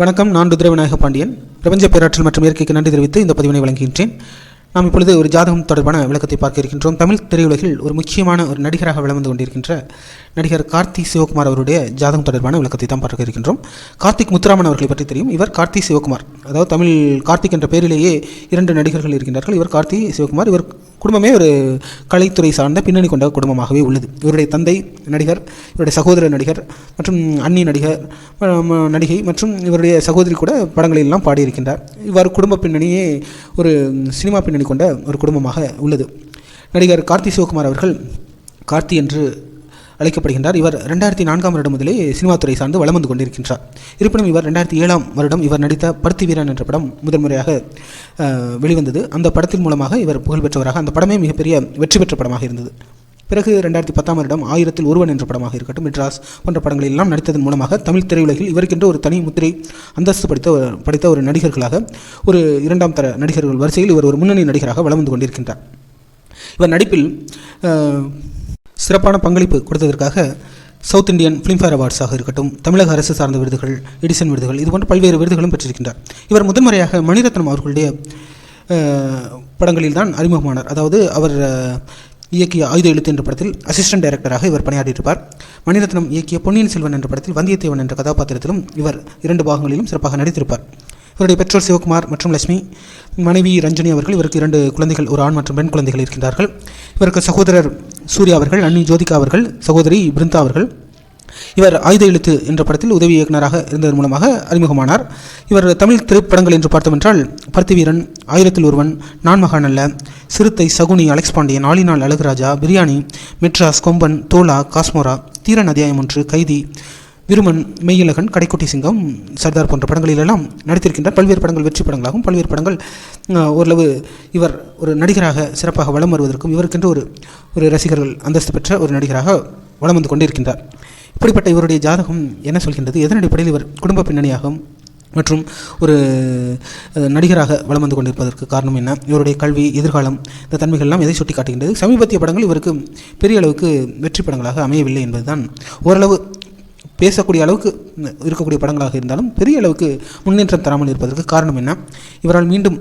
வணக்கம் நான் ருத்ர விநாயக பாண்டியன். பிரபஞ்ச பேராற்றல் மற்றும் இயற்கைக்கு நன்றி தெரிவித்து இந்த பதிவினை வழங்குகின்றேன். நாம் இப்பொழுது ஒரு ஜாதகம் தொடர்பான விளக்கத்தை பார்க்க இருக்கின்றோம். தமிழ் திரையுலகில் ஒரு முக்கியமான ஒரு நடிகராக விளந்து கொண்டிருக்கின்ற நடிகர் கார்த்தி சிவகுமார் அவருடைய ஜாதகம் தொடர்பான விளக்கத்தை தான் பார்க்க இருக்கின்றோம். கார்த்திக் முத்துராமன் அவர்களை பற்றி தெரியும். இவர் கார்த்தி சிவகுமார். அதாவது தமிழ் கார்த்திக் என்ற பெயரிலேயே இரண்டு நடிகர்கள் இருக்கின்றார்கள். இவர் கார்த்தி சிவகுமார் இவர் குடும்பமே ஒரு கலைத்துறை சார்ந்த பின்னணி கொண்ட குடும்பமாகவே உள்ளது. இவருடைய தந்தை நடிகர் இவருடைய சகோதர நடிகர் மற்றும் அண்ணி நடிகர் நடிகை மற்றும் இவருடைய சகோதரி கூட படங்களிலெல்லாம் பாடியிருக்கின்றார். இவ்வாறு குடும்ப பின்னணியே ஒரு சினிமா பின்னணி கொண்ட ஒரு குடும்பமாக உள்ளது. நடிகர் கார்த்தி சிவகுமார் அவர்கள் கார்த்தி என்று அழைக்கப்படுகின்றார் இவர் ரெண்டாயிரத்தி நான்காம் வருடம் முதலே சினிமா துறை சார்ந்து வளம் வந்து கொண்டிருக்கின்றார். இருப்பினும் இவர் ரெண்டாயிரத்தி ஏழாம் வருடம் இவர் நடித்த பருத்தி வீரன் என்ற படம் முதன்முறையாக வெளிவந்தது. அந்த படத்தின் மூலமாக இவர் புகழ்பெற்றவராக அந்த படமே மிகப்பெரிய வெற்றி பெற்ற படமாக இருந்தது. பிறகு ரெண்டாயிரத்தி பத்தாம் வருடம் ஆயிரத்தில் ஒருவன் என்ற படமாக இருக்கட்டும் மெட்ராஸ் போன்ற படங்களில் எல்லாம் நடித்ததன் மூலமாக தமிழ் திரையுலகில் இவருக்கென்று ஒரு தனி முத்திரை அந்தஸ்து படித்த ஒரு- படித்த ஒரு நடிகர்களாக ஒரு இரண்டாம் தர நடிகர்கள் வரிசையில் இவர் ஒரு முன்னணி நடிகராக வளம் வந்து கொண்டிருக்கின்றார். இவர் நடிப்பில் சிறப்பான பங்களிப்பு கொடுத்ததற்காக சவுத் இந்தியன் ஃபிலிம்ஃபேர் அவார்ட்ஸாக இருக்கட்டும் தமிழக அரசு சார்ந்த விருதுகள் எடிசன் விருதுகள் இது போன்ற பல்வேறு விருதுகளும் பெற்றிருக்கின்றார். இவர் முதன்முறையாக மணிரத்னம் அவர்களுடைய படங்களில் தான் அறிமுகமானார். அதாவது அவர் இயக்கிய ஆயுத எழுத்து என்ற படத்தில் அசிஸ்டன்ட் டைரக்டராக இவர் பணியாற்றியிருப்பார். மணிரத்னம் இயக்கிய பொன்னியின் செல்வன் என்ற படத்தில் வந்தியத்தேவன் என்ற கதாபாத்திரத்திலும் இவர் இரண்டு பாகங்களிலும் சிறப்பாக நடித்திருப்பார். இவருடைய பெற்றோர் சிவகுமார் மற்றும் லட்சுமி மனைவி ரஞ்சனி அவர்கள் இவருக்கு இரண்டு குழந்தைகள் ஒரு ஆண் மற்றும் பெண் குழந்தைகள் இருக்கின்றார்கள். இவருக்கு சகோதரர் சூர்யா அவர்கள் அண்ணி ஜோதிகா அவர்கள் சகோதரி பிருந்தா அவர்கள். இவர் ஆயுத எழுத்து என்ற படத்தில் உதவி இயக்குனராக இருந்ததன் மூலமாக அறிமுகமானார். இவர் தமிழ் திரைப்படங்கள் என்று பார்த்தோமென்றால் பருத்திவீரன் ஆயிரத்தில் ஒருவன் நான் மகான் Alla Siruthai Saguni Alex Pandian all in all Azhaguraja Biriyani Madras Komban Thozha Kashmora தீரன் அத்தியாயம் ஒன்று கைதி விருமன் மெய்யழகன் கடைக்குட்டி சிங்கம் சர்தார் போன்ற படங்களிலெல்லாம் நடித்திருக்கின்றார். பல்வேறு படங்கள் வெற்றி படங்களாகும் பல்வேறு படங்கள் ஓரளவு இவர் ஒரு நடிகராக சிறப்பாக வலம் வருவதற்கும் இவருக்கென்று ஒரு ஒரு ரசிகர்கள் அந்தஸ்து பெற்ற ஒரு நடிகராக வலம் வந்து கொண்டிருக்கின்றார். இப்படிப்பட்ட இவருடைய ஜாதகம் என்ன சொல்கின்றது? எதன் அடிப்படையில் இவர் குடும்ப பின்னணியாகவும் மற்றும் ஒரு நடிகராக வளம் வந்து கொண்டிருப்பதற்கு காரணம் என்ன? இவருடைய கல்வி எதிர்காலம் இந்த தன்மைகள்லாம் எதை சுட்டி காட்டுகின்றது சமீபத்திய படங்கள் இவருக்கு பெரிய அளவுக்கு வெற்றி படங்களாக அமையவில்லை என்பதுதான் ஓரளவு பேசக்கூடிய அளவுக்கு இருக்கக்கூடிய படங்களாக இருந்தாலும் பெரிய அளவுக்கு முன்னேற்றம் தராமல் இருப்பதற்கு காரணம் என்ன? இவரால் மீண்டும்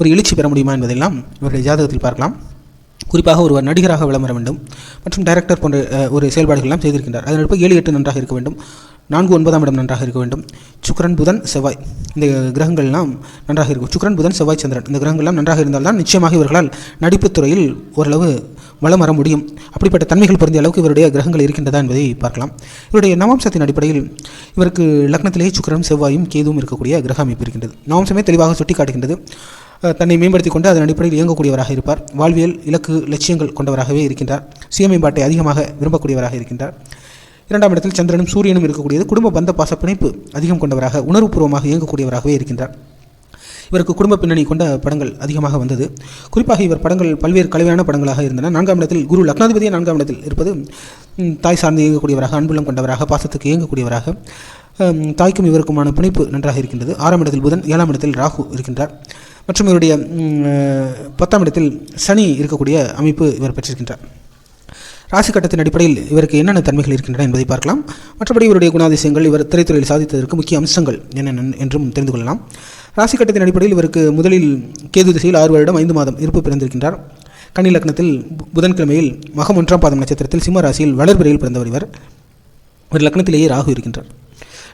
ஒரு எழுச்சி பெற முடியுமா என்பதெல்லாம் இவருடைய ஜாதகத்தில் பார்க்கலாம். குறிப்பாக ஒருவர் நடிகராக விளம்பர வேண்டும் மற்றும் டைரக்டர் போன்ற ஒரு செயல்பாடுகள்லாம் செய்திருக்கின்றார். அதற்கு ஏழு எட்டு நன்றாக இருக்க வேண்டும். நான்கு ஒன்பதாம் இடம் நன்றாக இருக்க வேண்டும். சுக்கரன் புதன் செவ்வாய் இந்த கிரகங்கள்லாம் நன்றாக இருக்கும். சுக்கரன் புதன் செவ்வாய் சந்திரன் இந்த கிரகங்கள்லாம் நன்றாக இருந்தால்தான் நிச்சயமாக இவர்களால் நடிப்புத்துறையில் ஓரளவு வளம் வர முடியும். அப்படிப்பட்ட தன்மைகள் பொருந்திய அளவுக்கு இவருடைய கிரகங்கள் இருக்கின்றதா என்பதை பார்க்கலாம். இவருடைய நவாம்சத்தின் அடிப்படையில் இவருக்கு லக்னத்திலேயே சுக்கிரனும் செவ்வாயும் கேதுவும் இருக்கக்கூடிய கிரக அமைப்பு இருக்கின்றது. நவாம்சமே தெளிவாக சுட்டிக்காட்டுகின்றது. தன்னை மேம்படுத்திக் கொண்டு அதன் அடிப்படையில் இயங்கக்கூடியவராக இருப்பார். வாழ்வியல் இலக்கு லட்சியங்கள் கொண்டவராகவே இருக்கின்றார். சுய மேம்பாட்டை அதிகமாக விரும்பக்கூடியவராக இருக்கின்றார். இரண்டாம் இடத்தில் சந்திரனும் சூரியனும் இருக்கக்கூடியது குடும்ப பந்த பாச பிணைப்பு அதிகம் கொண்டவராக உணர்வுபூர்வமாக இயங்கக்கூடியவராகவே இருக்கின்றார். இவருக்கு குடும்ப பின்னணி கொண்ட படங்கள் அதிகமாக வந்தது. குறிப்பாக இவர் படங்கள் பல்வேறு கலவையான படங்களாக இருந்தன. நான்காம் இடத்தில் குரு லக்னாதிபதியே நான்காம் இடத்தில் இருப்பது தாய் சார்ந்து இயங்கக்கூடியவராக அன்புள்ளம் கொண்டவராக பாசத்துக்கு இயங்கக்கூடியவராக தாய்க்கும் இவருக்குமான பிணைப்பு நன்றாக இருக்கின்றது. ஆறாம் இடத்தில் புதன் ஏழாம் இடத்தில் ராகு இருக்கின்றார். மற்றும் இவருடைய பத்தாம் இடத்தில் சனி இருக்கக்கூடிய அமைப்பு இவர் பெற்றிருக்கின்றார். ராசி கட்டத்தின் அடிப்படையில் இவருக்கு என்னென்ன தன்மைகள் இருக்கின்றன என்பதை பார்க்கலாம். மற்றபடி இவருடைய குணாதிசயங்கள் இவர் திரைத்துறையில் சாதித்ததற்கு முக்கிய அம்சங்கள் என்னென்ன என்றும் தெரிந்து கொள்ளலாம். ராசி கட்டத்தின் அடிப்படையில் இவருக்கு முதலில் கேது திசையில் ஆறு வருடம் ஐந்து மாதம் இருப்பு பிறந்திருக்கின்றார். கன்னி லக்னத்தில் புதன்கிழமையில் மகம் ஒன்றாம் பாதம் நட்சத்திரத்தில் சிம்ம ராசியில் வளர்பிறையில் பிறந்தவர் இவர். ஒரு லக்னத்திலேயே ராகு இருக்கின்றார்.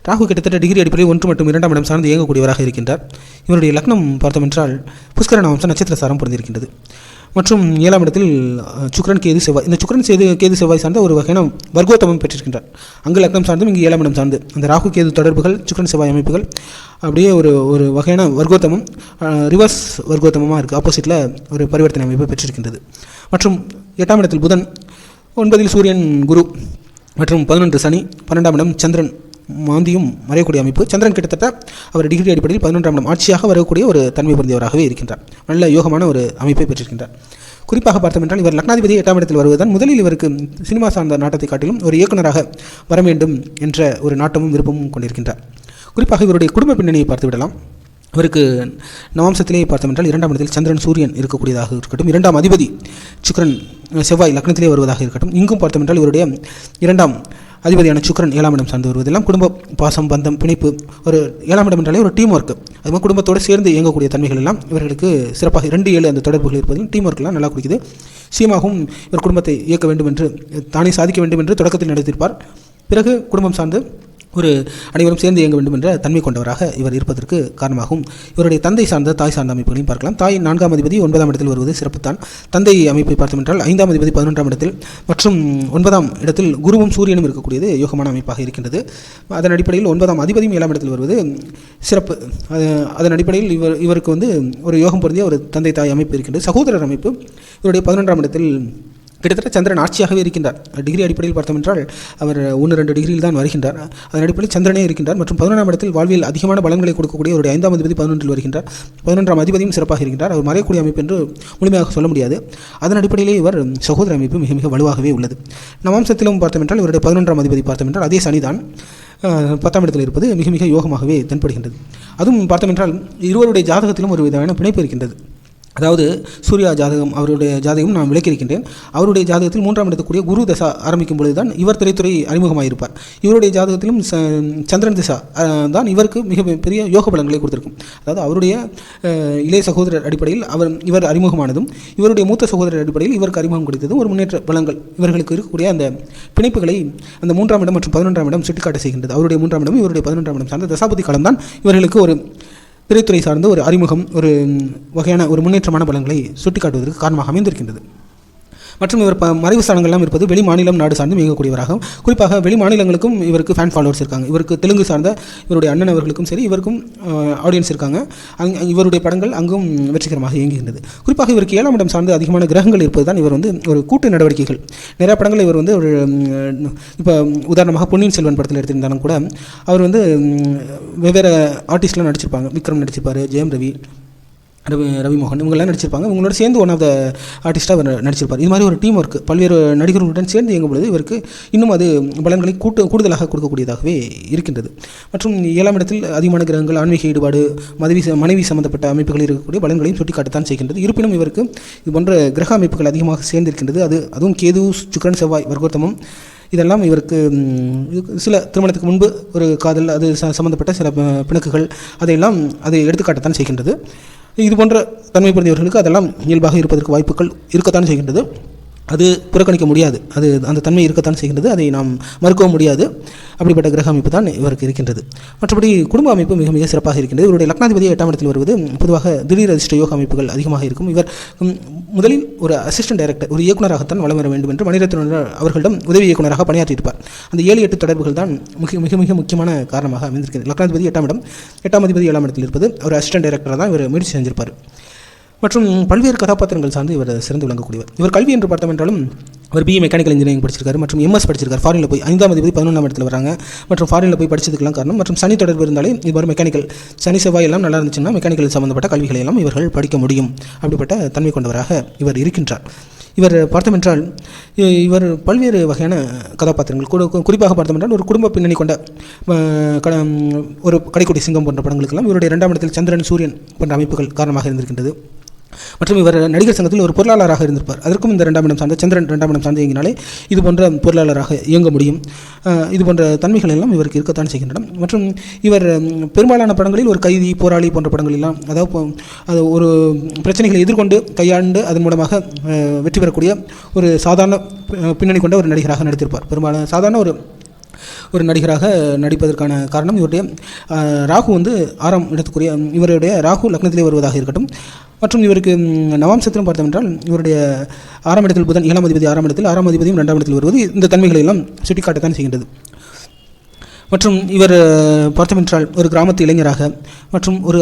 ராகு கிட்டத்தட்ட டிகிரி அடிப்படையில் ஒன்று மற்றும் இரண்டாம் இடம் சார்ந்து இயங்கக்கூடியவராக இருக்கின்றார். இவருடைய லக்னம் பார்த்தோமென்றால் புஷ்கரண புஷ்கர நட்சத்திர சாரம் பொருந்திருக்கின்றது. மற்றும் ஏழாம் இடத்தில் சுக்கரன் கேது செவ்வாய். இந்த சுக்கிரன் சேது கேது செவ்வாய் சார்ந்த ஒரு வகையான வர்க்கோத்தமம் பெற்றிருக்கின்றார். அங்கு லக்னம் சார்ந்தும் இங்கு ஏழாம் இடம் சார்ந்து. அந்த ராகு கேது தொடர்புகள் சுக்கிரன் செவ்வாய் அமைப்புகள் அப்படியே ஒரு ஒரு வகையான வர்க்கோத்தமம் ரிவர்ஸ் வர்க்கோத்தமமாக இருக்குது ஆப்போசிட்டில் ஒரு பரிவர்த்தனை அமைப்பு பெற்றிருக்கின்றது. மற்றும் எட்டாம் இடத்தில் புதன் ஒன்பதில் சூரியன் குரு மற்றும் பதினொன்று சனி பன்னெண்டாம் இடம் சந்திரன். மாந்தியும் மறையக்கூடிய அமைப்பு சந்திரன் கிட்டத்தட்ட அவர் டிகிரி அடிப்படையில் பதினொன்றாம் இடம் ஆட்சியாக வரக்கூடிய ஒரு தன்மை பொருந்தியவராகவே இருக்கின்றார். நல்ல யோகமான ஒரு அமைப்பை பெற்றிருக்கின்றார். குறிப்பாக பார்த்தோம் என்றால் இவர் லக்னாதிபதி எட்டாம் இடத்தில் வருவதுதான் முதலில் இவருக்கு சினிமா சார்ந்த நாட்டத்தை காட்டிலும் ஒரு இயக்குனராக வர வேண்டும் என்ற ஒரு நாட்டமும் விருப்பமும் கொண்டிருக்கின்றார். குறிப்பாக இவருடைய குடும்ப பின்னணியை பார்த்துவிடலாம் இவருக்கு நவாம்சத்திலேயே பார்த்தோம் என்றால் இரண்டாம் இடத்தில் சந்திரன் சூரியன் இருக்கக்கூடியதாக இருக்கட்டும். இரண்டாம் அதிபதி சுக்கிரன் செவ்வாய் லக்னத்திலே வருவதாக இருக்கட்டும். இங்கும் பார்த்தோம் என்றால் இவருடைய இரண்டாம் அதிபதியான சுக்கிரன் ஏழாம் இடம் சார்ந்து வருவதெல்லாம் குடும்ப பாசம் பந்தம் பிணைப்பு ஒரு ஏழாம் இடம் என்றாலே ஒரு டீம் ஒர்க் அது மாதிரி குடும்பத்தோடு சேர்ந்து இயங்கக்கூடிய தன்மைகள் எல்லாம் இவர்களுக்கு சிறப்பாக இரண்டு ஏழு அந்த தொடர்புகள் இருப்பதில் டீம் ஒர்க்லாம் நல்லா குறிக்குது சீமாகவும் இவர் குடும்பத்தை இயக்க வேண்டும் என்று தானே சாதிக்க வேண்டும் என்று தொடக்கத்தில் நடத்தியிருப்பார் பிறகு குடும்பம் சார்ந்து ஒரு அனைவரும் சேர்ந்து இயங்க வேண்டும் என்ற தன்மை கொண்டவராக இவர் இருப்பதற்கு காரணமாகும். இவருடைய தந்தை சார்ந்த தாய் சார்ந்த அமைப்புகளையும் பார்க்கலாம். தாய் நான்காம் அதிபதி ஒன்பதாம் இடத்தில் வருவது சிறப்புத்தான். தந்தை அமைப்பை பார்த்தோம் என்றால் ஐந்தாம் அதிபதி பதினொன்றாம் இடத்தில் மற்றும் ஒன்பதாம் இடத்தில் குருவும் சூரியனும் இருக்கக்கூடியது யோகமான அமைப்பாக இருக்கின்றது. அதன் அடிப்படையில் ஒன்பதாம் அதிபதியும் ஏழாம் இடத்தில் வருவது சிறப்பு. அதன் அடிப்படையில் இவர் இவருக்கு வந்து ஒரு யோகம் பொருந்திய ஒரு தந்தை தாய் அமைப்பு இருக்கின்றது. சகோதரர் அமைப்பு இவருடைய பதினொன்றாம் இடத்தில் கிட்டத்தட்ட சந்திரன் ஆட்சியாகவே இருக்கின்றார். டிகிரி அடிப்படையில் பார்த்தோம் என்றால் அவர் ஒன்று ரெண்டு டிகிரியில் தான் வருகின்றார். அதன் அடிப்படையில் சந்திரனே இருக்கின்றார் மற்றும் பதினொன்றாம் இடத்தில் வாழ்வில் அதிகமான பலன்களை கொடுக்கக்கூடிய ஒரு ஐந்தாம் அதிபதி பதினொன்றில் வருகின்றார். பதினொன்றாம் அதிபதியும் சிறப்பாக இருக்கின்றார். அவர் மறையக்கூடிய அமைப்பு என்று முழுமையாக சொல்ல முடியாது. அதன் அடிப்படையிலே இவர் சகோதர அமைப்பு மிக மிக வலுவாகவே உள்ளது. நவாம்சத்திலும் பார்த்தோம் என்றால் இவருடைய பதினொன்றாம் அதிபதி பார்த்தோம் என்றால் அதே சனிதான் பத்தாம் இடத்தில் இருப்பது மிக மிக யோகமாகவே தென்படுகின்றது. அதுவும் பார்த்தோம் என்றால் இருவருடைய ஜாதகத்திலும் ஒரு விதமான பிணைப்பு இருக்கின்றது. அதாவது சூர்யா ஜாதகம் அவருடைய ஜாதகம் நான் விளக்கியிருக்கின்றேன். அவருடைய ஜாதகத்தில் மூன்றாம் இடத்துக்குரிய குரு தசா ஆரம்பிக்கும் பொழுது தான் இவர் திரைத்துறை அறிமுகமாயிருப்பார். இவருடைய ஜாதகத்திலும் சந்திரன் திசா தான் இவருக்கு மிக பெரிய யோக பலன்களை கொடுத்திருக்கும். அதாவது அவருடைய இளைய சகோதரர் அடிப்படையில் அவர் இவர் அறிமுகமானதும் இவருடைய மூத்த சகோதரர் அடிப்படையில் இவருக்கு அறிமுகம் கிடைத்ததும் ஒரு முன்னேற்ற பலங்கள் இவர்களுக்கு இருக்கக்கூடிய அந்த பிணைப்புகளை அந்த மூன்றாம் இடம் மற்றும் பதினொன்றாம் இடம் சுட்டிக்காட்ட செய்கின்றது. அவருடைய மூன்றாம் இடம் இவருடைய பதினொன்றாம் இடம் சார்ந்த தசாபதி காலம் தான் இவர்களுக்கு ஒரு திரைத்துறை சார்ந்த ஒரு அறிமுகம் ஒரு வகையான ஒரு முன்னேற்றமான பலன்களை சுட்டிக்காட்டுவதற்கு காரணமாக அமைந்திருக்கின்றது. மற்றும் இவர் மறைவு ஸ்தானங்கள்லாம் இருப்பது வெளி மாநிலம் நாடு சார்ந்து மிகக்கூடியவராகும் குறிப்பாக வெளி மாநிலங்களுக்கும் இவருக்கு ஃபேன் ஃபாலோவர்ஸ் இருக்காங்க. இவருக்கு தெலுங்கு சார்ந்த இவருடைய அண்ணன் அவர்களுக்கும் சரி இவருக்கும் ஆடியன்ஸ் இருக்காங்க. அங் இவருடைய படங்கள் அங்கும் வெற்றிகரமாக இயங்குகின்றது. குறிப்பாக இவருக்கு ஏழாம் இடம் சார்ந்து அதிகமான கிரகங்கள் இருப்பது தான் இவர் வந்து ஒரு கூட்டு நடவடிக்கைகள். நிறைய படங்கள் இவர் வந்து ஒரு இப்போ உதாரணமாக பொன்னியின் செல்வன் படத்தில் எடுத்திருந்தாலும் கூட அவர் வந்து வெவ்வேறு ஆர்டிஸ்ட்லாம் நடிச்சிருப்பாங்க. விக்ரம் நடிச்சிருப்பார் ஜெயம் ரவி ரவி ரவிமோகன். இவங்கெல்லாம் நடிச்சிருப்பாங்க. இவங்களோட சேர்ந்து ஒன் ஆஃப் த ஆர்டிஸ்ட்டாக அவர் நடிச்சிருப்பார். இது மாதிரி ஒரு டீம் ஒர்க் பல்வேறு நடிகர்களுடன் சேர்ந்து இயங்கும் பொழுது இவருக்கு இன்னும் அது பலன்களை கூட்டு கூடுதலாக கொடுக்கக்கூடியதாகவே இருக்கின்றது. மற்றும் ஏழாம் இடத்தில் அதிகமான கிரகங்கள் ஆன்மீக ஈடுபாடு மதவி மனைவி சம்பந்தப்பட்ட அமைப்புகள் இருக்கக்கூடிய பலன்களையும் சுட்டிக்காட்டத்தான் செய்கின்றது. இருப்பினும் இவருக்கு இது போன்ற கிரக அமைப்புகள் அதிகமாக சேர்ந்திருக்கின்றது. அது அதுவும் கேது சுக்கிரன் செவ்வாய் வர்க்கோத்தமம். இதெல்லாம் இவருக்கு சில திருமணத்துக்கு முன்பு ஒரு காதல் அது ச சம்பந்தப்பட்ட சில பிணக்குகள் அதையெல்லாம் அதை எடுத்துக்காட்டத்தான் செய்கின்றது. இது போன்ற தன்மைப்படுத்தியவர்களுக்கு அதெல்லாம் இயல்பாக இருப்பதற்கு வாய்ப்புகள் இருக்கத்தான் செய்கின்றது. அது புறக்கணிக்க முடியாது. அது அந்த தன்மை இருக்கத்தான் செய்கின்றது. அதை நாம் மறுக்கவும் முடியாது. அப்படிப்பட்ட கிரக அமைப்பு தான் இவருக்கு இருக்கின்றது. மற்றபடி குடும்ப அமைப்பு மிக மிக சிறப்பாக இருக்கின்றது. இவருடைய லக்னாதிபதி எட்டாம் இடத்தில் வருவது பொதுவாக திடீர் அதிர்ஷ்ட யோக அமைப்புகள் அதிகமாக இருக்கும். இவர் முதலில் ஒரு அசிஸ்டன்ட் டைரக்டர் ஒரு இயக்குநராகத்தான் வளம் வர வேண்டும் என்று மணிரத்னம் அவர்களிடம் உதவி இயக்குனராக பணியாற்றியிருப்பார். அந்த ஏழு எட்டு தொடர்புகள் தான் மிக மிக மிக முக்கியமான காரணமாக அமைந்திருக்கிறது. லக்னாதிபதி எட்டாம் இடம் எட்டாம் அதிபதி ஏழாம் இடத்தில் இருப்பது ஒரு அசிஸ்டன்ட் டைரக்டராக தான் இவர் முயற்சி செஞ்சிருப்பார். மற்றும் பல்வேறு கதாபாத்திரங்கள் சார்ந்து இவர் சிறந்து விளங்கக்கூடியவர். இவர் கல்வி என்று பார்த்தோம் என்றாலும் அவர் பிஇ மெக்கானிக்கல் இன்ஜினியரிங் படிச்சிருக்காரு மற்றும் எம்எஸ் படிச்சிருக்காரு. ஃபாரினில் போய் ஐந்தாம் அதிபதி பதினொன்றாம் இடத்துல வராங்க மற்றும் ஃபாரினில் போய் படிச்சதுக்கெல்லாம் காரணம் மற்றும் சனி தொடர்பு இருந்தாலே இவ்வாறு மெக்கானிக்கல் சனி செவ்வாய் எல்லாம் நல்லா இருந்துச்சுன்னா மெக்கானிக்கல் சம்பந்தப்பட்ட கல்விகளை எல்லாம் இவர்கள் படிக்க முடியும். அப்படிப்பட்ட தன்மை கொண்டவராக இவர் இருக்கின்றார். இவர் பார்த்தோம் என்றால் இ- இவர் பல்வேறு வகையான கதாபாத்திரங்கள். குறிப்பாக பார்த்தோம் என்றால் ஒரு குடும்ப பின்னணி கொண்ட க- ஒரு கடைக்குடி சிங்கம் போன்ற படங்களுக்கெல்லாம் இவருடைய இரண்டாம் இடத்தில் சந்திரன் சூரியன் போன்ற அமைப்புகள் காரணமாக இருந்திருக்கின்றது. மற்றும் இவர் நடிகர் சங்கத்தில் ஒரு பொருளாளராக இருந்திருப்பார். அதற்கும் இந்த ரெண்டாம் இடம் சார்ந்த சந்திரன் ரெண்டாம் இடம் சார்ந்து இயங்கினாலே இது போன்ற பொருளாளராக இயங்க முடியும். இது போன்ற தன்மைகள் எல்லாம் இவருக்கு இருக்கத்தான் செய்கின்றன. மற்றும் இவர் பெரும்பாலான படங்களில் ஒரு கைதி போராளி போன்ற படங்கள் எல்லாம் அதாவது அது ஒரு பிரச்சனைகளை எதிர்கொண்டு கையாண்டு அதன் மூலமாக வெற்றி பெறக்கூடிய ஒரு சாதாரண பின்னணி கொண்ட ஒரு நடிகராக நடித்திருப்பார். பெரும்பாலான சாதாரண ஒரு ஒரு நடிகராக நடிப்பதற்கான காரணம் இவருடைய ராகு வந்து ஆறாம் இடத்துக்குரிய இவருடைய ராகு லக்னத்திலே வருவதாக இருக்கட்டும். மற்றும் இவருக்கு ம், நவாம்சத்திலும் பார்த்தோம் என்றால் இவருடைய ஆறாம் இடத்தில் புதன் ஏழாம் அதிபதி ஆறாம் இடத்தில் ஆறாம் அதிபதியும் ரெண்டாம் இடத்தில் வருவது இந்த தன்மைகளை எல்லாம் சுட்டிக்காட்டத்தான் செய்கின்றது. மற்றும் இவர் அஹ், பார்த்தோம் என்றால் ஒரு கிராமத்து இளைஞராக மற்றும் ஒரு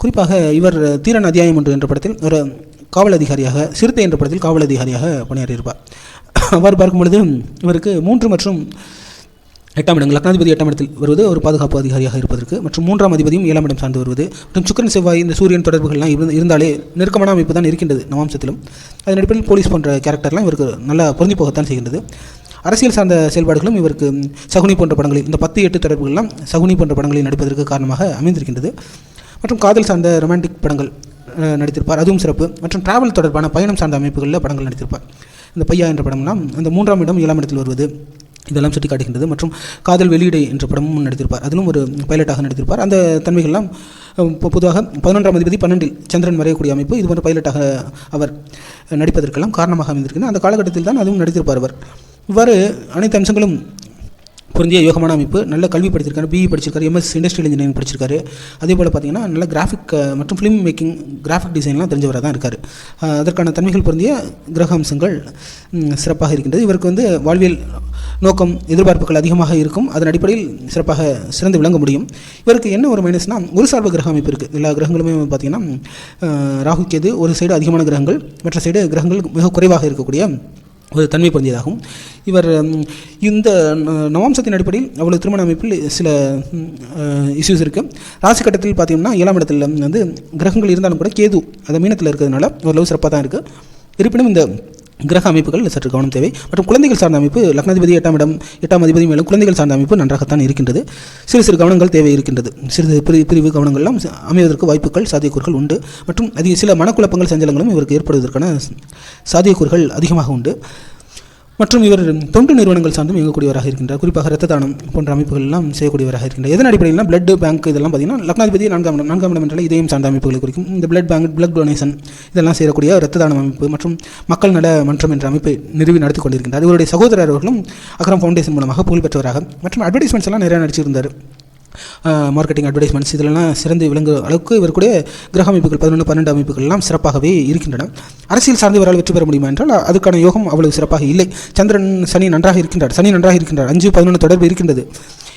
குறிப்பாக இவர் தீரன் அத்தியாயம் ஒன்று என்ற படத்தில் ஒரு காவல் அதிகாரியாக சிறுத்தை என்ற படத்தில் காவல் அதிகாரியாக பணியாற்றியிருப்பார். அவ்வாறு பார்க்கும் பொழுது இவருக்கு மூன்று மற்றும் எட்டாம் இடங்கள் லக்னாதிபதி எட்டாம் இடத்தில் வருவது ஒரு பாதுகாப்பு அதிகாரியாக இருப்பதற்கு மற்றும் மூன்றாம் அதிபதியும் ஏழாம் இடம் சார்ந்து வருவது. மற்றும் சுக்கரன் செவ்வாய் இந்த சூரியன் தொடர்புகள்லாம் இருந்து இருந்தாலே நெருக்கமான அமைப்பு தான் இருக்கின்றது நவாம்சத்திலும் அதன் அடிப்படையில் போலீஸ் போன்ற கேரக்டர்லாம் இவருக்கு நல்லா பொருந்தி போகத்தான் செய்கின்றது. அரசியல் சார்ந்த செயல்பாடுகளும் இவருக்கு சகுனி போன்ற படங்களில் இந்த பத்து எட்டு தொடர்புகள்லாம் சகுனி போன்ற படங்களில் நடிப்பதற்கு காரணமாக அமைந்திருக்கின்றது. மற்றும் காதல் சார்ந்த ரொமான்டிக் படங்கள் நடித்திருப்பார். அதுவும் சிறப்பு. மற்றும் டிராவல் தொடர்பான பயணம் சார்ந்த அமைப்புகளில் படங்கள் நடித்திருப்பார். இந்த பையா என்ற படம்லாம் அந்த மூன்றாம் இடம் ஏழாம் இடத்தில் வருவது. இதெல்லாம் சுட்டி காட்டுகின்றது மற்றும் காதல் வெளியீடு என்ற படமும் நடித்திருப்பார் அதிலும் ஒரு பைலட்டாக நடித்திருப்பார். அந்த தன்மைகள்லாம் பொதுவாக பதினொன்றாம் அதிபதி பன்னெண்டில் சந்திரன் வரையக்கூடிய அமைப்பு. இது போன்ற பைலட்டாக அவர் நடிப்பதற்கெல்லாம் காரணமாக அமைந்திருக்கிறது அந்த காலகட்டத்தில் தான் அதுவும் நடித்திருப்பார் அவர். இவ்வாறு அனைத்து அம்சங்களும் பொருந்திய யோகமான அமைப்பு நல்ல கல்வி படிச்சிருக்காரு பிஇ படிச்சிருக்காரு எம்எஸ் இண்டஸ்ட்ரியல் இன்ஜினியரிங் படிச்சிருக்காரு. அதே போல் பார்த்தீங்கன்னா நல்ல கிராஃபிக் மற்றும் ஃபிலிம் மேக்கிங் கிராஃபிக் டிசைன்லாம் தெரிஞ்சவராக தான் இருக்கார். அதற்கான தன்மைகள் பொருந்திய கிரக அம்சங்கள் சிறப்பாக இருக்கின்றது. இவருக்கு வந்து வாழ்வியல் நோக்கம் எதிர்பார்ப்புகள் அதிகமாக இருக்கும். அதன் அடிப்படையில் சிறப்பாக சிறந்து விளங்க முடியும். இவருக்கு என்ன ஒரு மைனஸ்னால் ஒரு சார்பு கிரக அமைப்பு இருக்குது எல்லா கிரகங்களுமே வந்து பார்த்தீங்கன்னா ராகு கேது ஒரு சைடு அதிகமான கிரகங்கள் மற்ற சைடு கிரகங்கள் மிக குறைவாக இருக்கக்கூடிய ஒரு தன்மை பொருந்தியதாகும். இவர் இந்த நவாம்சத்தின் அடிப்படையில் அவ்வளவு திருமண அமைப்பில் சில இஷ்யூஸ் இருக்குது ராசி கட்டத்தில் பார்த்தீங்கன்னா ஏழாம் இடத்துல வந்து கிரகங்கள் இருந்தாலும் கூட கேது அந்த மீனத்தில் இருக்கிறதுனால ஓரளவு சிறப்பாக தான் இருக்குது இருப்பினும் இந்த கிரக அமைப்புகள் சற்று கவனம் தேவை. மற்றும் குழந்தைகள் சார்ந்த அமைப்பு லக்னாதிபதி எட்டாம் இடம் எட்டாம் அதிபதி மேலும் குழந்தைகள் சார்ந்த அமைப்பு நன்றாகத்தான் இருக்கின்றது. சிறு சிறு கவனங்கள் தேவை இருக்கின்றது. சிறிது பிரி பிரிவு கவனங்கள்லாம் அமைவதற்கு வாய்ப்புகள் சாத்தியக்கூறுகள் உண்டு. மற்றும் அதிக சில மனக்குழப்பங்கள் சஞ்சலங்களும் இவருக்கு ஏற்படுவதற்கான சாத்தியக்கூறுகள் அதிகமாக உண்டு. மற்றும் இவர் தொண்டு நிறுவனங்கள் சார்ந்தும் இயங்கக்கூடியவராக இருக்கின்றார். குறிப்பாக ரத்த தானம் போன்ற அமைப்புகள் எல்லாம் செய்யக்கூடியவராக இருக்கின்றார். எதன் அடிப்படையில் பிளட் பேங்க் இதெல்லாம் பார்த்தீங்கன்னா லக்னாதிபதி நான்காம் இடம் நான்காம் இடம் என்றால் இதயம் சார்ந்த அமைப்புகளை குறிக்கும். இந்த பிளட் பேங்க் பிளட் டொனேஷன் இதெல்லாம் செய்யக்கூடிய ரத்த தானம் அமைப்பு மற்றும் மக்கள் நல மன்றம் என்ற அமைப்பை நிறுவி நடத்தி கொண்டிருக்கின்றார். இவருடைய சகோதரர் அவர்களும் அகரம் ஃபவுண்டேஷன் மூலமாக புகழ்பெற்றவராக மற்றும் அட்வர்டைஸ்மெண்ட்ஸ் எல்லாம் நிறைய நடிச்சிருந்தார். மார்க்கெட்டிங் அட்வர்டைஸ்மெண்ட்ஸ் இதெல்லாம் சிறந்து விளங்குற அளவுக்கு இவருக்குடைய கிரக அமைப்புகள் பதினொன்று பன்னெண்டு அமைப்புகள் எல்லாம் சிறப்பாகவே இருக்கின்றன. அரசியல் சார்ந்து இவரால் வெற்றி பெற முடியுமா என்றால் அதுக்கான யோகம் அவ்வளவு சிறப்பாக இல்லை. சந்திரன் சனி நன்றாக இருக்கின்றார். சனி நன்றாக இருக்கின்றார். அஞ்சு பதினொன்று தொடர்பு இருக்கின்றது.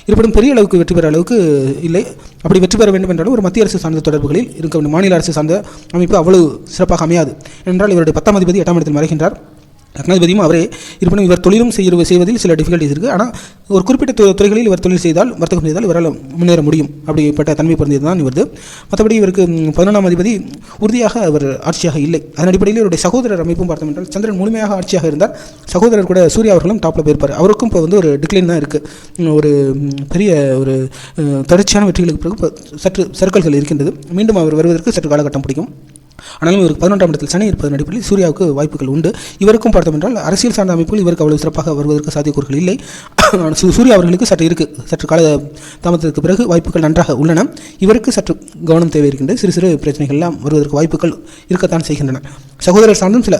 இருப்பினும் பெரிய அளவுக்கு வெற்றி பெற அளவுக்கு இல்லை. அப்படி வெற்றி பெற வேண்டும் என்றாலும் ஒரு மத்திய அரசு சார்ந்த தொடர்புகளில் இருக்க வேண்டும். மாநில அரசு சார்ந்த அமைப்பு அவ்வளவு சிறப்பாக அமையாது. என்றால் இவருடைய பத்தாம் அதிபதி எட்டாம் இடத்தில் மறைகின்றார். லக்னாதிபதியும் அவரே இருப்பினும் இவர் தொழிலும் செய்ய செய்வதில் சில டிஃபிகல்ட்டிஸ் இருக்குது ஆனால் ஒரு குறிப்பிட்ட து- துறைகளில் இவர் தொழில் செய்தால் வர்த்தகம் செய்தால் இவரால் முன்னேற முடியும். அப்படிப்பட்ட தன்மை பிறந்தது தான் இவரது. மற்றபடி இவருக்கு பதினொன்றாம் அதிபதி உறுதியாக அவர் ஆட்சியாக இல்லை. அதன் அடிப்படையில் இவருடைய சகோதரர் அமைப்பும் பார்த்தோம் என்றால் சந்திரன் முழுமையாக ஆட்சியாக இருந்தால் சகோதரர் கூட சூர்யா அவர்களும் டாப்பில் போயிருப்பார். அவருக்கும் இப்போ வந்து ஒரு டிக்ளைன் தான் இருக்குது ஒரு பெரிய ஒரு தொடர்ச்சியான வெற்றிகளுக்கு பிறகு சற்று சர்க்கல்கள் இருக்கின்றது. மீண்டும் அவர் வருவதற்கு சற்று காலகட்டம் பிடிக்கும். ஆனாலும் இவருக்கு பதினொன்றாம் இடத்தில் சனி இருப்பதன் அடிப்படையில் சூர்யாவுக்கு வாய்ப்புகள் உண்டு. இவருக்கும் பார்த்தோம் என்றால் அரசியல் சார்ந்த அமைப்புகள் இவருக்கு அவ்வளவு சிறப்பாக வருவதற்கு சாத்தியக்கூறுகள் இல்லை. சூர்யா அவர்களுக்கு சற்று இருக்குது சற்று கால தாமதத்திற்கு பிறகு வாய்ப்புகள் நன்றாக உள்ளன. இவருக்கு சற்று கவனம் தேவை இருக்கின்றது. சிறு சிறு பிரச்சனைகள் எல்லாம் வருவதற்கு வாய்ப்புகள் இருக்கத்தான் செய்கின்றன. சகோதரர் சார்ந்தும் சில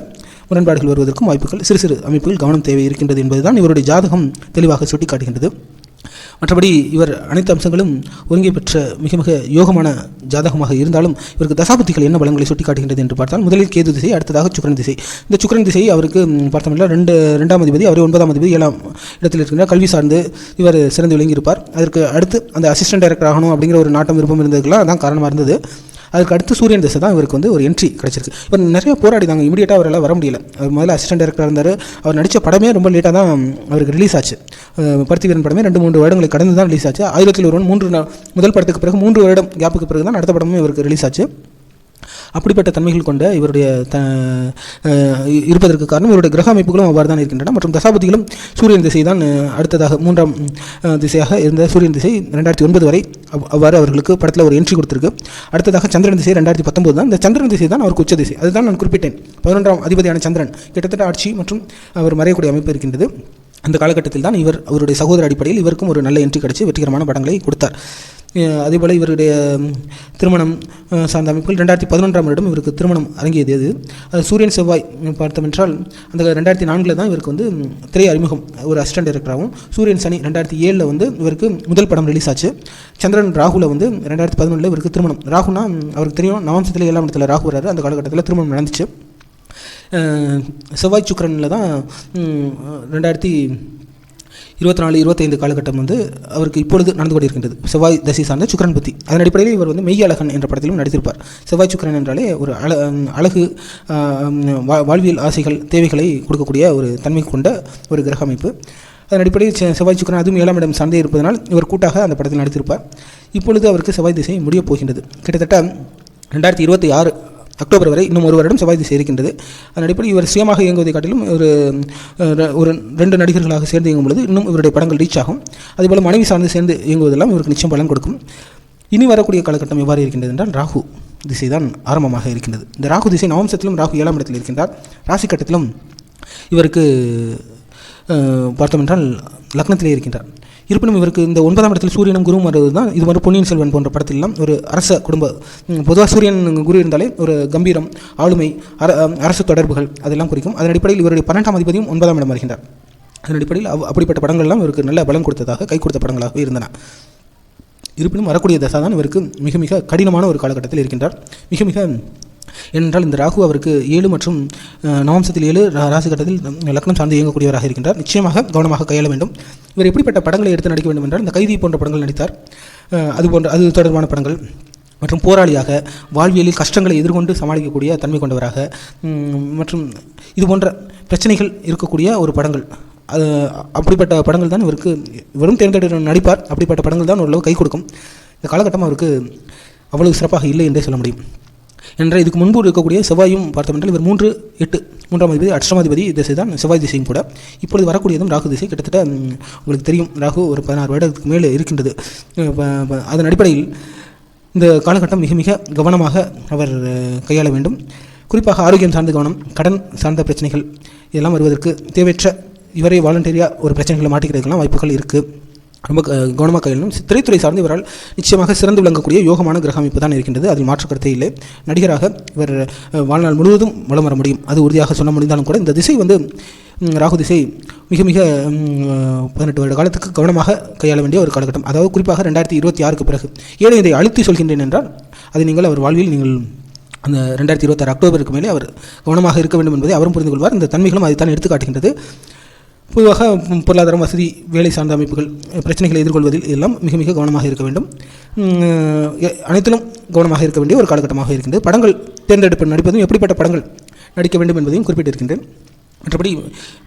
முரண்பாடுகள் வருவதற்கும் வாய்ப்புகள் சிறு சிறு அமைப்புகள் கவனம் தேவை இருக்கின்றது என்பதுதான் இவருடைய ஜாதகம் தெளிவாக சுட்டிக்காட்டுகின்றது. மற்றபடி இவர் அனைத்து அம்சங்களும் ஒருங்கே பெற்ற மிக மிக யோகமான ஜாதகமாக இருந்தாலும் இவருக்கு தசாபுத்திகள் என்ன பலங்களை சுட்டிக்காட்டுகின்றது என்று பார்த்தால் முதலில் கேது திசை அடுத்ததாக சுக்கரன் திசை. இந்த சுக்கரன் திசை அவருக்கு பார்த்தோம்னா ரெண்டு ரெண்டாம் அதிபதி அவரே ஒன்பதாம் அதிபதி ஏழாம் இடத்தில் இருக்கின்ற கல்வி சார்ந்து இவர் சிறந்து விளங்கியிருப்பார். அதற்கு அடுத்து அந்த அசிஸ்டன்ட் டைரக்டர் ஆகணும் அப்படிங்கிற ஒரு நாட்டம் விருப்பம் இருந்ததுக்கெல்லாம் அதான் காரணமாக இருந்தது. அதுக்கு அடுத்து சூரியன் திசை தான் இவருக்கு வந்து ஒரு என்ட்ரி கிடச்சிருக்கு. இப்போ நிறைய போராடிதாங்க. இமீடியட்டாக அவரால் வர முடியல. அவர் முதல்ல அசிஸ்டன்ட் டைரக்டர் இருந்தார். அவர் நடித்த படமே ரொம்ப லேட்டாக தான் அவருக்கு ரிலீஸ் ஆச்சு. அஹ் பருத்தி வீரன் படமே ரெண்டு மூன்று வருடங்களுக்கு கடந்து தான் ரிலீஸ் ஆச்சு. ஆயிரத்தில் ஒருவன் மூன்று முதல் படத்துக்கு பிறகு மூன்று வருடம் கேப்புக்கு பிறகு தான் அடுத்த படமும் இவருக்கு ரிலீஸ் ஆச்சு. அப்படிப்பட்ட தன்மைகள் கொண்ட இவருடைய த இருப்பதற்கு காரணம் இவருடைய கிரக அமைப்புகளும் அவ்வாறு தான் இருக்கின்றன. மற்றும் தசாபதிகளும் சூரியன் திசை தான் அடுத்ததாக மூன்றாம் திசையாக இருந்த சூரியன் திசை ரெண்டாயிரத்தி ஒன்பது வரை அவ்- அவ்வாறு அவர்களுக்கு படத்தில் ஒரு என்ட்ரி கொடுத்துருக்கு. அடுத்ததாக சந்திரன் திசை ரெண்டாயிரத்தி பத்தொன்பது தான். இந்த சந்திரன் திசை தான் அவருக்கு உச்ச திசை. அதுதான் நான் குறிப்பிட்டேன். பதினொன்றாம் அதிபதியான சந்திரன். கிட்டத்தட்ட ஆட்சி மற்றும் அவர் மறையக்கூடிய அமைப்பு இருக்கின்றது. அந்த காலகட்டத்தில் தான் இவர் அவருடைய சகோதர அடிப்படையில் இவருக்கும் ஒரு நல்ல என்ட்ரி கிடைச்சி வெற்றிகரமான படங்களை கொடுத்தார். அதேபோல் இவருடைய திருமணம் சார்ந்த அமைப்புகள் ரெண்டாயிரத்தி பதினொன்றாம் வருடம் இவருக்கு திருமணம் அரங்கியது அது. அது சூரியன் செவ்வாய் பார்த்தமென்றால் அந்த ரெண்டாயிரத்தி நான்கில் தான் இவருக்கு வந்து திரை அறிமுகம் ஒரு அசிஸ்டன்ட் டைரக்டராகவும் சூரியன் சனி ரெண்டாயிரத்தி ஏழில் வந்து இவருக்கு முதல் படம் ரிலீஸ் ஆச்சு. சந்திரன் ராகுல வந்து ரெண்டாயிரத்தி பதினொன்றில் இவருக்கு திருமணம். ராகுனா அவருக்கு தெரியும் நவம்சத்தில் ஏழாம் இடத்துல ராகு வராரு அந்த காலகட்டத்தில் திருமணம் நடந்துச்சு. செவ்வாய் சுக்கரனில் தான் ரெண்டாயிரத்தி இருபத்தி நாலு இருபத்தைந்து காலகட்டம் வந்து அவருக்கு இப்பொழுது நடந்து கொண்டிருக்கின்றது. செவ்வாய் தசை சார்ந்த சுக்கரன் புத்தி. அதன் அடிப்படையில் இவர் வந்து மெய்யழகன் என்ற படத்திலும் நடித்திருப்பார். செவ்வாய் சுக்கரன் என்றாலே ஒரு அழ அழகு வாழ்வியல் ஆசைகள் தேவைகளை கொடுக்கக்கூடிய ஒரு தன்மை கொண்ட ஒரு கிரக அமைப்பு. அதன் அடிப்படையில் செ- செவ்வாய் சுக்கரன் அதுவும் ஏழாம் இடம் சார்ந்தே இருப்பதனால் இவர் கூட்டாக அந்த படத்தில் நடித்திருப்பார். இப்பொழுது அவருக்கு செவ்வாய் திசை முடியப் போகின்றது. கிட்டத்தட்ட ரெண்டாயிரத்தி இருபத்தி ஆறு அக்டோபர் வரை இன்னும் ஒரு வருடம் செவ்வாய் திசை இருக்கின்றது. அதன் அடிப்படையில் இவர் சுயமாக இயங்குவதை காட்டிலும் ஒரு ஒரு ரெண்டு நடிகர்களாக சேர்ந்து இயங்கும் பொழுது இன்னும் இவருடைய படங்கள் ரீச் ஆகும். அதேபோல் மனைவி சார்ந்து சேர்ந்து இயங்குவதெல்லாம் இவருக்கு நிச்சயம் பலன் கொடுக்கும். இனி வரக்கூடிய காலகட்டம் எவ்வாறு இருக்கின்றது என்றால் ராகு திசை தான் ஆரம்பமாக இருக்கின்றது. இந்த ராகு திசை நவம்சத்திலும் ராகு ஏழாம் இடத்தில் இருக்கின்றார். ராசி கட்டத்திலும் இவருக்கு பார்த்தோம் என்றால் லக்னத்திலே இருக்கின்றார். இருப்பினும் இவருக்கு இந்த ஒன்பதாம் இடத்தில் சூரியனும் குருவும் வருவது தான் இது மாதிரி பொன்னியின் செல்வன் போன்ற படத்திலெல்லாம் ஒரு அரச குடும்ப பொதுவாக சூரியன் குரு இருந்தாலே ஒரு கம்பீரம் ஆளுமை அர அரசு தொடர்புகள் அதெல்லாம் குறிக்கும். அதன் அடிப்படையில் இவருடைய பன்னெண்டாம் அதிபதியும் ஒன்பதாம் இடம் வருகின்றார். அதன் அடிப்படையில் அவ் அப்படிப்பட்ட படங்கள்லாம் இவருக்கு நல்ல பலம் கொடுத்ததாக கை கொடுத்த படங்களாகவே இருந்தன. இருப்பினும் வரக்கூடிய தசா தான் இவருக்கு மிக மிக கடினமான ஒரு காலகட்டத்தில் இருக்கின்றார். மிக மிக ஏனென்றால் இந்த ராகு அவருக்கு ஏழு மற்றும் நவம்சத்தில் ஏழு ராசி கட்டத்தில் லக்னம் சார்ந்து இயங்கக்கூடியவராக இருக்கின்றார். நிச்சயமாக கவனமாக கையாள வேண்டும். இவர் எப்படிப்பட்ட படங்களை எடுத்து நடிக்க வேண்டும் என்றால் இந்த கைதி போன்ற படங்கள் நடித்தார். அது போன்ற அது தொடர்பான படங்கள். மற்றும் போராளியாக வாழ்வியலில் கஷ்டங்களை எதிர்கொண்டு சமாளிக்கக்கூடிய தன்மை கொண்டவராக மற்றும் இது போன்ற பிரச்சனைகள் இருக்கக்கூடிய ஒரு படங்கள். அது அப்படிப்பட்ட படங்கள் தான் இவருக்கு வெறும் தேர்ந்தெடுத்து நடிப்பார். அப்படிப்பட்ட படங்கள் தான் ஓரளவு கை கொடுக்கும். இந்த காலகட்டம் அவருக்கு அவ்வளவு சிறப்பாக இல்லை என்றே சொல்ல முடியும். என்ற இதுக்கு முன்பு இருக்கக்கூடிய செவ்வாயும் பார்த்தமென்றால் இவர் மூன்று எட்டு மூன்றாம் அதிபதி அஷ்டமாதிபதி திசை தான் செவ்வாய் திசையும் கூட. இப்பொழுது வரக்கூடியதும் ராகு திசை கிட்டத்தட்ட உங்களுக்கு தெரியும் ராகு ஒரு பதினாறு வருடத்துக்கு மேலே இருக்கின்றது. அதன் அடிப்படையில் இந்த காலகட்டம் மிக மிக கவனமாக அவர் கையாள வேண்டும். குறிப்பாக ஆரோக்கியம் சார்ந்த கவனம் கடன் சார்ந்த பிரச்சனைகள் இதெல்லாம் வருவதற்கு தேவையற்ற இவரை வாலண்டரியாக ஒரு பிரச்சனைகளை மாட்டிக்கிறதுக்கெல்லாம் வாய்ப்புகள் இருக்குது ரொம்ப கவனமாக கையாளணும் திரைத்துறை சார்ந்து இவரால் நிச்சயமாக சிறந்து விளங்கக்கூடிய யோகமான கிரக அமைப்பு தான் இருக்கின்றது. அதில் மாற்று கருத்தே இல்லை. நடிகராக இவர் வாழ்நாள் முழுவதும் வலம் வர முடியும். அது உறுதியாக சொல்ல முடிந்தாலும் கூட இந்த திசை வந்து ராகு திசை மிக மிக பதினெட்டு வருட காலத்துக்கு கவனமாக கையாள வேண்டிய ஒரு காலகட்டம். அதாவது குறிப்பாக ரெண்டாயிரத்தி இருபத்தி ஆறுக்கு பிறகு ஏன் இதை அழுத்தி சொல்கின்றேன் என்றால் அதை நீங்கள் அவர் வாழ்வில் நீங்கள் அந்த ரெண்டாயிரத்தி இருபத்தாறு அக்டோபருக்கு மேலே அவர் கவனமாக இருக்க வேண்டும் என்பதை அவரும் புரிந்து கொள்வார். இந்த தன்மைகளும் அதைத்தான் எடுத்துக்காட்டுகின்றது. பொதுவாக பொருளாதாரம் வசதி வேலை சார்ந்த அமைப்புகள் பிரச்சனைகளை எதிர்கொள்வதில் எல்லாம் மிக மிக கவனமாக இருக்க வேண்டும். அனைத்திலும் கவனமாக இருக்க வேண்டிய ஒரு காலகட்டமாக இருக்கின்றது. படங்கள் தேர்ந்தெடுப்பு நடிப்பதும் எப்படிப்பட்ட படங்கள் நடிக்க வேண்டும் என்பதையும் குறிப்பிட்டிருக்கின்றேன். மற்றபடி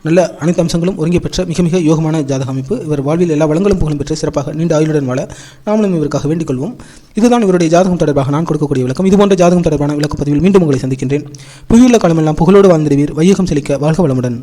நல்ல அனைத்து அம்சங்களும் ஒருங்கே பெற்ற மிக மிக யோகமான ஜாதக அமைப்பு. இவர் வாழ்வில் எல்லா வளங்களும் புகழும் பெற்று சிறப்பாக நீண்ட ஆயுளுடன் வாழ நாமளும் இவருக்காக வேண்டிக் கொள்வோம். இதுதான் இவருடைய ஜாதகம் தொடர்பாக நான் கொடுக்கக்கூடிய விளக்கம். இதுபோன்ற ஜாதகம் தொடர்பான விளக்கப்பதிவில் மீண்டும் உங்களை சந்திக்கின்றேன். புவியுள்ள காலமெல்லாம் புகழோடு வாழ்ந்திருவீர் வையகம் செழிக்க வாழ்க வளமுடன்.